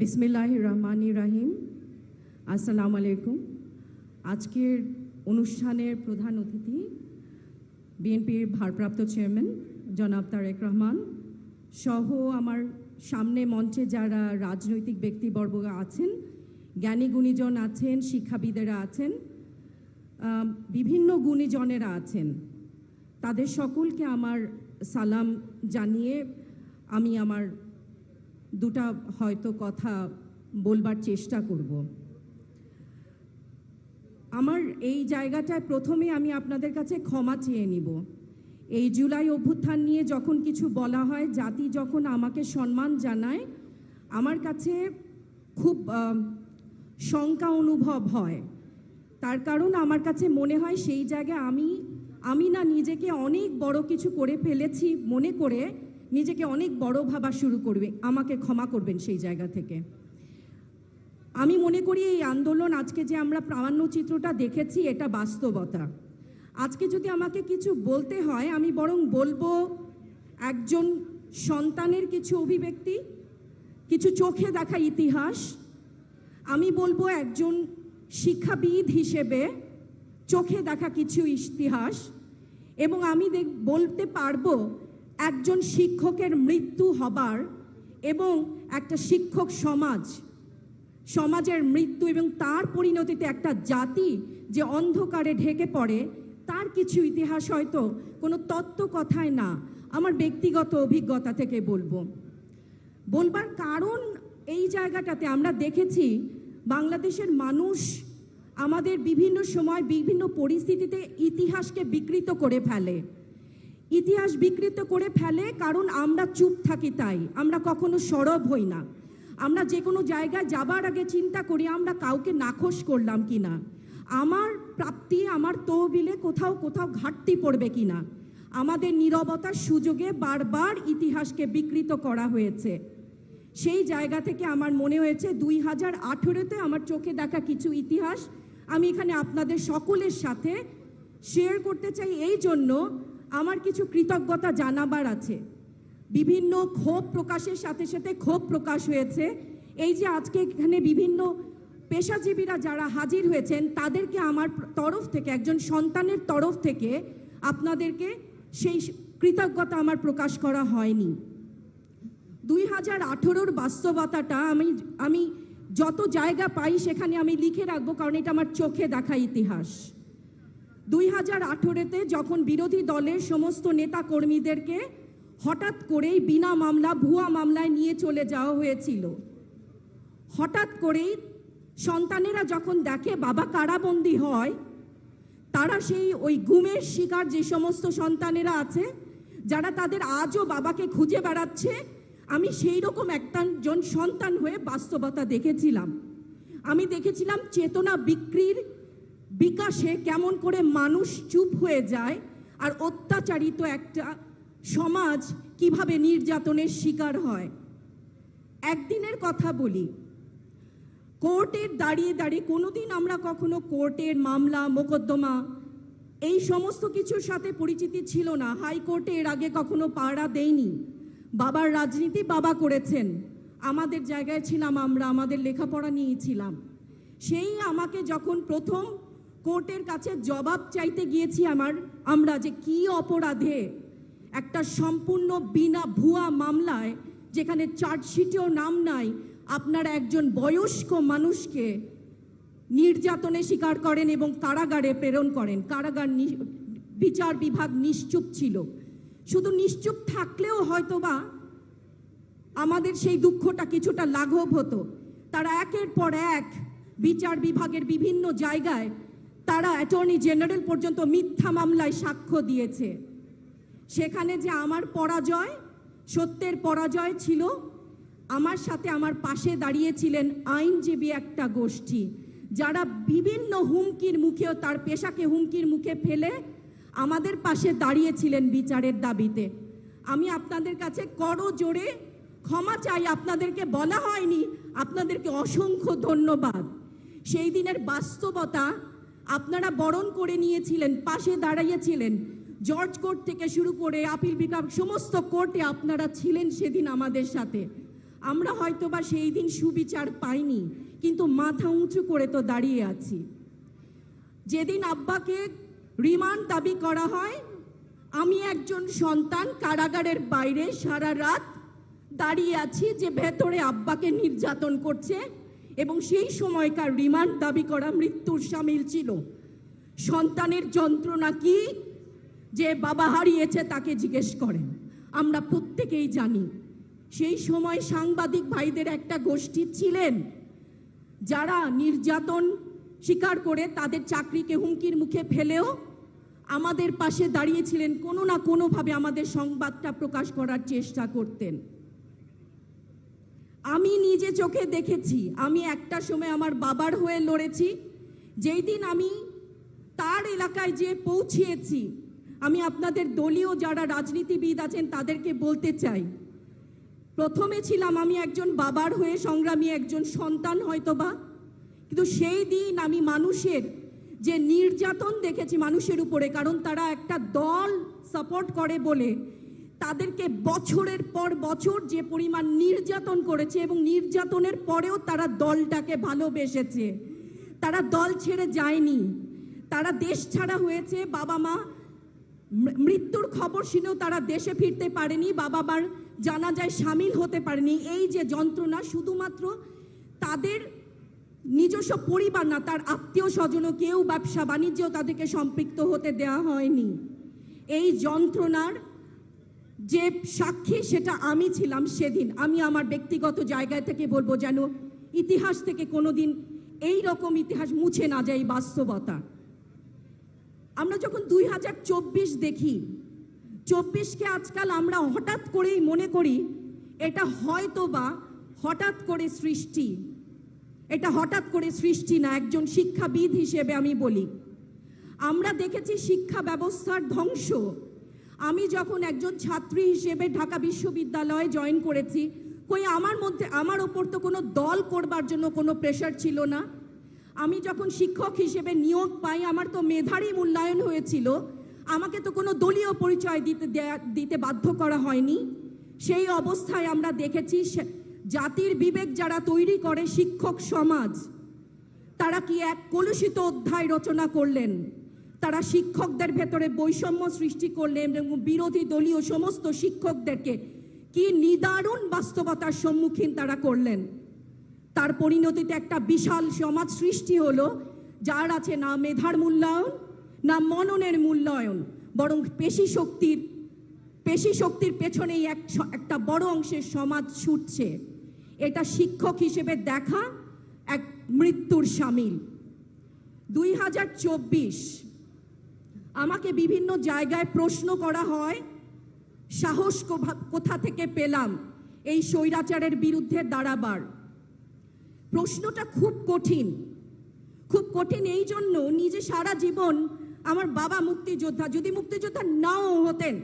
বিসমিল্লাহ রহমান রাহিম। আসসালাম আলাইকুম। আজকের অনুষ্ঠানের প্রধান অতিথি বিএনপির ভারপ্রাপ্ত চেয়ারম্যান জনাব তারেক রহমান সহ আমার সামনে মঞ্চে যারা রাজনৈতিক ব্যক্তিবর্গ আছেন, জ্ঞানী গুণীজন আছেন, শিক্ষাবিদেরা আছেন বিভিন্ন গুণীজনেরা আছেন, তাদের সকলকে আমার সালাম জানিয়ে আমি আমার দুটা হয়তো কথা বলবার চেষ্টা করব। আমার এই জায়গাটায় প্রথমে আমি আপনাদের কাছে ক্ষমা চেয়ে নিব। এই জুলাই অভ্যুত্থান নিয়ে যখন কিছু বলা হয়, জাতি যখন আমাকে সম্মান জানায়, আমার কাছে খুব শঙ্কা অনুভব হয়। তার কারণ আমার কাছে মনে হয় সেই জায়গায় আমি আমি না নিজেকে অনেক বড় কিছু করে ফেলেছি মনে করে নিজেকে অনেক বড় ভাবা শুরু করবে, আমাকে ক্ষমা করবেন সেই জায়গা থেকে। আমি মনে করি এই আন্দোলন আজকে যে আমরা প্রামাণ্য চিত্রটা দেখেছি, এটা বাস্তবতা। আজকে যদি আমাকে কিছু বলতে হয়, আমি বরং বলব একজন সন্তানের কিছু অভিব্যক্তি, কিছু চোখে দেখা ইতিহাস। আমি বলব একজন শিক্ষাবিদ হিসেবে চোখে দেখা কিছু ইতিহাস এবং আমি বলতে পারব একজন শিক্ষকের মৃত্যু হবার এবং একটা শিক্ষক সমাজ, সমাজের মৃত্যু এবং তার পরিণতিতে একটা জাতি যে অন্ধকারে ঢেকে পড়ে, তার কিছু ইতিহাস হয়তো কোনো তত্ত্ব কথায় না, আমার ব্যক্তিগত অভিজ্ঞতা থেকে বলব। বলবার কারণ এই জায়গাটাতে আমরা দেখেছি, বাংলাদেশের মানুষ আমাদের বিভিন্ন সময় বিভিন্ন পরিস্থিতিতে ইতিহাসকে বিকৃত করে ফেলে। ইতিহাস বিকৃত করে ফেলে, কারণ আমরা চুপ থাকি তাই। আমরা কখনো সরব হই না। আমরা যে কোনো জায়গায় যাবার আগে চিন্তা করি, আমরা কাউকে নাখোশ করলাম কিনা আমার প্রাপ্তি, আমার তহবিলে কোথাও কোথাও ঘাটতি পড়বে কিনা আমাদের নীরবতার সুযোগে বারবার ইতিহাসকে বিকৃত করা হয়েছে। সেই জায়গা থেকে আমার মনে হয়েছে, দুই হাজার আঠেরোতে আমার চোখে দেখা কিছু ইতিহাস। আমি এখানে আপনাদের সকলের সাথে শেয়ার করতে চাই। এই জন্য আমার কিছু কৃতজ্ঞতা জানাবার আছে। বিভিন্ন ক্ষোভ প্রকাশের সাথে সাথে ক্ষোভ প্রকাশ হয়েছে। এই যে আজকে এখানে বিভিন্ন পেশাজীবীরা যারা হাজির হয়েছেন, তাদেরকে আমার তরফ থেকে, একজন সন্তানের তরফ থেকে আপনাদেরকে সেই কৃতজ্ঞতা আমার প্রকাশ করা হয়নি। দুই হাজার আঠেরোর বাস্তবতাটা আমি আমি যত জায়গা পাই সেখানে আমি লিখে রাখব, কারণ এটা আমার চোখে দেখা ইতিহাস। দুই হাজার আঠেরোতে যখন বিরোধী দলের সমস্ত নেতা কর্মীদেরকে হঠাৎ করেই বিনা মামলা, ভুয়া মামলায় নিয়ে চলে যাওয়া হয়েছিল। হঠাৎ করেই সন্তানেরা যখন দেখে বাবা কারাবন্দী হয়, তারা সেই ওই গুমের শিকার যে সমস্ত সন্তানেরা আছে, যারা তাদের আজও বাবাকে খুঁজে বেড়াচ্ছে, আমি সেই রকম একজন সন্তান হয়ে বাস্তবতা দেখেছিলাম। আমি দেখেছিলাম চেতনা বিক্রির বিকাশে কেমন করে মানুষ চুপ হয়ে যায় আর অত্যাচারিত একটা সমাজ কীভাবে নির্যাতনের শিকার হয়। একদিনের কথা বলি। কোর্টের দাঁড়িয়ে দাঁড়িয়ে কোনোদিন আমরা কখনো কোর্টের মামলা, মোকদ্দমা এই সমস্ত কিছুর সাথে পরিচিতি ছিল না। হাইকোর্টে এর আগে কখনো পাড়া দেয়নি বাবার রাজনীতি বাবা করেছেন। আমাদের জায়গায় ছিলাম আমরা, আমাদের লেখাপড়া নিয়েছিলাম। সেই আমাকে যখন প্রথম কোর্টের কাছে জবাব চাইতে গিয়েছি আমার, আমরা যে কি অপরাধে একটা সম্পূর্ণ বিনা ভুয়া মামলায় যেখানে চার্জশিটেও নাম নাই, আপনারা একজন বয়স্ক মানুষকে নির্যাতনে স্বীকার করেন এবং কারাগারে প্রেরণ করেন। কারাগার বিচার বিভাগ নিশ্চুপ ছিল। শুধু নিশ্চুপ থাকলেও হয়তোবা আমাদের সেই দুঃখটা কিছুটা লাঘব হতো। তারা একের পর এক বিচার বিভাগের বিভিন্ন জায়গায় তারা অ্যাটর্নি জেনারেল পর্যন্ত মিথ্যা মামলায় সাক্ষ্য দিয়েছে। সেখানে যে আমার পরাজয়, সত্যের পরাজয় ছিল, আমার সাথে আমার পাশে দাঁড়িয়েছিলেন আইনজীবী একটা গোষ্ঠী, যারা বিভিন্ন হুমকির মুখেও তার পেশাকে হুমকির মুখে ফেলে আমাদের পাশে দাঁড়িয়েছিলেন বিচারের দাবিতে। আমি আপনাদের কাছে করো জোরে ক্ষমা চাই, আপনাদেরকে বলা হয়নি, আপনাদেরকে অসংখ্য ধন্যবাদ। সেই দিনের বাস্তবতা আপনারা বরণ করে নিয়েছিলেন, পাশে দাঁড়িয়েছিলেন জর্জ কোর্ট থেকে শুরু করে আপিল বিভাগ সমস্ত কোর্টে আপনারা ছিলেন সেদিন আমাদের সাথে। আমরা হয়তো বা সেই দিন সুবিচার পাইনি, কিন্তু মাথা উঁচু করে তো দাঁড়িয়ে আছি। যেদিন আব্বাকে রিমান্ড দাবি করা হয়, আমি একজন সন্তান কারাগারের বাইরে সারা রাত দাঁড়িয়ে আছি যে ভেতরে আব্বাকে নির্যাতন করছে। এবং সেই সময়কার রিমান্ড দাবি করা মৃত্যুর সামিল ছিল। সন্তানের যন্ত্রণা কি? যে বাবা হারিয়েছে তাকে জিজ্ঞেস করেন। আমরা প্রত্যেকেই জানি, সেই সময় সাংবাদিক ভাইদের একটা গোষ্ঠী ছিলেন। যারা নির্যাতন স্বীকার করে তাদের চাকরিকে হুমকির মুখে ফেলেও আমাদের পাশে দাঁড়িয়েছিলেন কোনো না কোনোভাবে আমাদের সংবাদটা প্রকাশ করার চেষ্টা করতেন। আমি নিজে চোখে দেখেছি। আমি একটা সময় আমার বাবার হয়ে লড়েছি। যেই দিন আমি তার এলাকায় যে পৌঁছিয়েছি, আমি আপনাদের দলীয় যারা রাজনীতিবিদ আছেন তাদেরকে বলতে চাই। প্রথমে ছিলাম আমি একজন বাবার হয়ে সংগ্রামী একজন সন্তান হয়তোবা। কিন্তু সেই দিন আমি মানুষের যে নির্যাতন দেখেছি মানুষের উপরে, কারণ তারা একটা দল সাপোর্ট করে বলে তাদেরকে বছরের পর বছর যে পরিমাণ নির্যাতন করেছে এবং নির্যাতনের পরেও তারা দলটাকে ভালোবেসেছে। তারা দল ছেড়ে যায়নি। তারা দেশ ছাড়া হয়েছে বাবা মা, মৃত্যুর খবর শুনেও তারা দেশে ফিরতে পারেনি বাবা মার জানাজায় সামিল হতে পারেনি। এই যে যন্ত্রণা, শুধুমাত্র তাদের নিজস্ব পরিবার না, তার আত্মীয় স্বজনও কেউ ব্যবসা বাণিজ্যেও তাদেরকে সম্পৃক্ত হতে দেওয়া হয়নি। এই যন্ত্রণার যে সাক্ষী সেটা আমি ছিলাম সেদিন। আমি আমার ব্যক্তিগত জায়গায় থেকে বলব যেন ইতিহাস থেকে কোনোদিন এই রকম ইতিহাস মুছে না যায় বাস্তবতা। আমরা যখন দুই হাজার চব্বিশ দেখি, চব্বিশকে আজকাল আমরা হঠাৎ করেই মনে করি, এটা হয়তো বা হঠাৎ করে সৃষ্টি। এটা হঠাৎ করে সৃষ্টি না, একজন শিক্ষাবিদ হিসেবে আমি বলি। আমরা দেখেছি শিক্ষা ব্যবস্থার ধ্বংস। আমি যখন একজন ছাত্রী হিসেবে ঢাকা বিশ্ববিদ্যালয়ে জয়েন করেছি, কই আমার মধ্যে, আমার ওপর তো কোনো দল করবার জন্য কোনো প্রেশার ছিল না। আমি যখন শিক্ষক হিসেবে নিয়োগ পাই, আমার তো মেধারই মূল্যায়ন হয়েছিল। আমাকে তো কোনো দলীয় পরিচয় দিতে দিতে বাধ্য করা হয়নি। সেই অবস্থায় আমরা দেখেছি জাতির বিবেক যারা তৈরি করে শিক্ষক সমাজ, তারা কি এক কলুষিত অধ্যায় রচনা করলেন। তারা শিক্ষকদের ভেতরে বৈষম্য সৃষ্টি করলেন এবং বিরোধী দলীয় সমস্ত শিক্ষকদেরকে কি নিদারুণ বাস্তবতার সম্মুখীন তারা করলেন। তার পরিণতিতে একটা বিশাল সমাজ সৃষ্টি হলো, যার আছে না মেধার মূল্যায়ন, না মননের মূল্যায়ন, বরং পেশি শক্তির পেশি শক্তির পেছনেই এক একটা বড় অংশের সমাজ ছুটছে। এটা শিক্ষক হিসেবে দেখা এক মৃত্যুর সামিল। দুই হাজার চব্বিশ আমাকে বিভিন্ন জায়গায় প্রশ্ন করা হয়, সাহস কোথা থেকে পেলাম এই স্বৈরাচারের বিরুদ্ধে দাঁড়াবার। প্রশ্নটা খুব কঠিন খুব কঠিন এই জন্য নিজে সারা জীবন আমার বাবা মুক্তিযোদ্ধা, যদি মুক্তিযোদ্ধা নাও হতেন,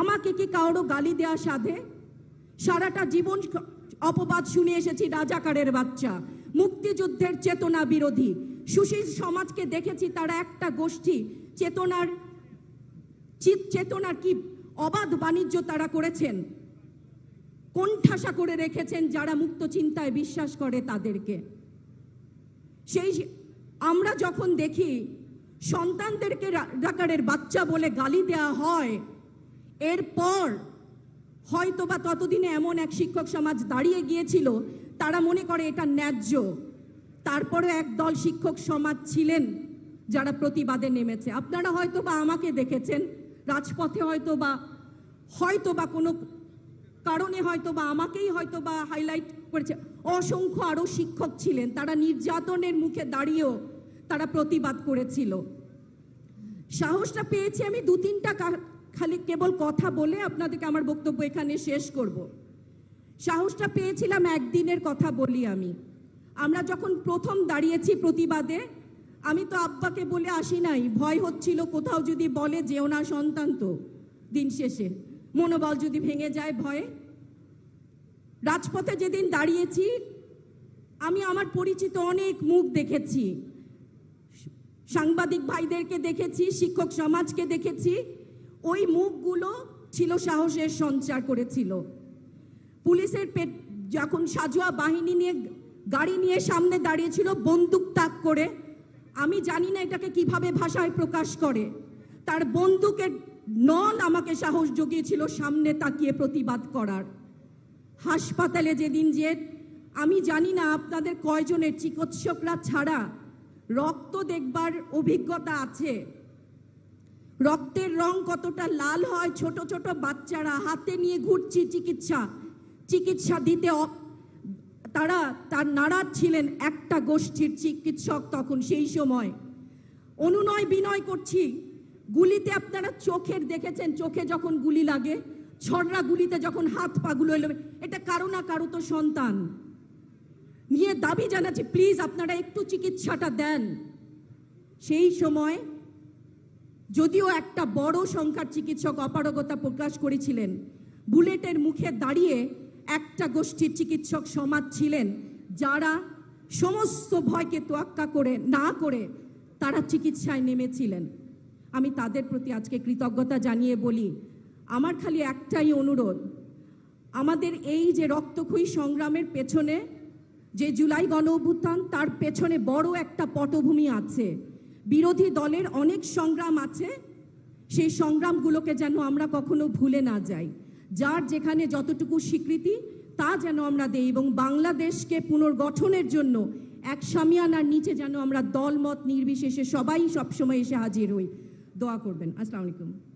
আমাকে কি কারও গালি দেওয়া সাধে? সারাটা জীবন অপবাদ শুনে এসেছি রাজাকারের বাচ্চা, মুক্তিযুদ্ধের চেতনা বিরোধী। সুশীল সমাজকে দেখেছি তারা একটা গোষ্ঠী চেতনার চিত চেতনার কি অবাধ বাণিজ্য তারা করেছেন? কোণঠাসা করে রেখেছেন যারা মুক্ত চিন্তায় বিশ্বাস করে তাদেরকে। সেই আমরা যখন দেখি, সন্তানদেরকে রা- রাকারের বাচ্চা বলে গালি দেওয়া হয়, এরপর হয়তো বা ততদিনে এমন এক শিক্ষক সমাজ দাঁড়িয়ে গিয়েছিল, তারা মনে করে এটা ন্যায্য। তারপরে একদল শিক্ষক সমাজ ছিলেন। যারা প্রতিবাদে নেমেছে। আপনারা হয়তো বা আমাকে দেখেছেন, রাজপথে হয়তো বা হয়তো বা কোনো কারণে হয়তো বা আমাকেই হয়তো বা হাইলাইট করেছে। অসংখ্য আরও শিক্ষক ছিলেন, তারা নির্যাতনের মুখে দাঁড়িয়েও তারা প্রতিবাদ করেছিল। সাহসটা পেয়েছি আমি দু তিনটা খালি কেবল কথা বলে আপনাদেরকে আমার বক্তব্য এখানে শেষ করব। সাহসটা পেয়েছিলাম একদিনের কথা বলি আমি। আমরা যখন প্রথম দাঁড়িয়েছি প্রতিবাদে আমি তো আব্বাকে বলে আসি নাই। ভয় হচ্ছিল কোথাও যদি বলে যেও না সন্তান তো। দিন শেষে। মনোবল যদি ভেঙে যায় ভয়ে। রাজপথে যেদিন দাঁড়িয়েছি, আমি আমার পরিচিত অনেক মুখ দেখেছি। সাংবাদিক ভাইদেরকে দেখেছি, শিক্ষক সমাজকে দেখেছি। ওই মুখগুলো ছিল সাহসের সঞ্চার করেছিল। পুলিশের পেট যখন সাজোয়া বাহিনী নিয়ে, গাড়ি নিয়ে সামনে দাঁড়িয়েছিল, বন্দুক তাক করে আমি জানি না এটাকে কীভাবে ভাষায় প্রকাশ করে। তার বন্দুকের নল আমাকে সাহস জুগিয়েছিল সামনে তাকিয়ে প্রতিবাদ করার। হাসপাতালে যেদিন যে আমি জানি না আপনাদের কয়জনের চিকিৎসকরা ছাড়া রক্ত দেখবার অভিজ্ঞতা আছে। রক্তের রং কতটা লাল হয়, ছোট ছোট বাচ্চারা হাতে নিয়ে ঘুরছি চিকিৎসা। চিকিৎসা দিতে তারা, তার নারাজ ছিলেন একটা গোষ্ঠীর চিকিৎসক তখন সেই সময়। অনুনয় বিনয় করছি। গুলিতে আপনারা চোখের দেখেছেন, চোখে যখন গুলি লাগে, ছড়রা গুলিতে যখন হাত পাগুলো এলো, এটা কারও না কারও তো সন্তান। নিয়ে দাবি জানাচ্ছি প্লিজ আপনারা একটু চিকিৎসাটা দেন। সেই সময় যদিও একটা বড় সংখ্যার চিকিৎসক অপারগতা প্রকাশ করেছিলেন, বুলেটের মুখে দাঁড়িয়ে একটা গোষ্ঠীর চিকিৎসক সমাজ ছিলেন যারা সমস্ত ভয়কে তোয়াক্কা করে, না করে তারা চিকিৎসায় নেমেছিলেন। আমি তাদের প্রতি আজকে কৃতজ্ঞতা জানিয়ে বলি, আমার খালি একটাই অনুরোধ, আমাদের এই যে রক্তক্ষয়ী সংগ্রামের পেছনে যে জুলাই গণ অভ্যুত্থান, তার পেছনে বড় একটা পটভূমি আছে। বিরোধী দলের অনেক সংগ্রাম আছে, সেই সংগ্রামগুলোকে যেন আমরা কখনো ভুলে না যাই। যার যেখানে যতটুকু স্বীকৃতি, তা যেন আমরা দেই এবং বাংলাদেশকে পুনর্গঠনের জন্য এক সামিয়ানার নিচে যেন আমরা দলমত নির্বিশেষে সবাই সবসময় এসে হাজির হই। দোয়া করবেন। আসসালামু আলাইকুম।